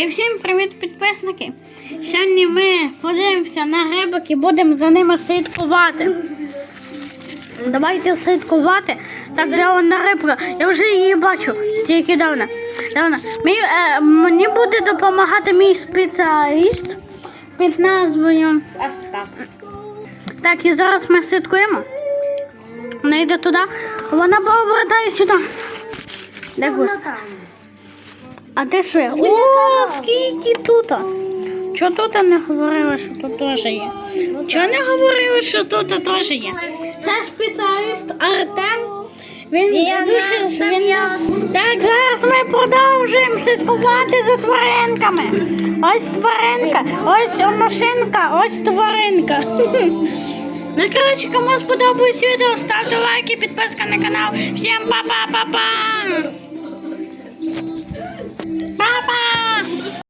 І всім привіт, підписники! Сьогодні ми подивимося на рибок і будемо за ними слідкувати. Давайте слідкувати. Так, де вона рибка? Я вже її бачу, тільки давно. давно. Мій, е, мені буде допомагати мій спеціаліст під назвою Остап. Так, і зараз ми слідкуємо. Вона йде туди, вона повертає сюди. Де гусь? А де ще? О, скільки тут? Чого тут не говорили, що тут теж є? Чого не говорили, що тут теж є? Це спеціаліст Артем. Він Я дуже він... Так, зараз ми продовжуємо слідкувати за тваринками. Ось тваринка, ось машинка, ось тваринка. Ну, коротше, кому сподобалось відео, ставте лайки, підписка на канал. Всім па-па-па-па! Па-па!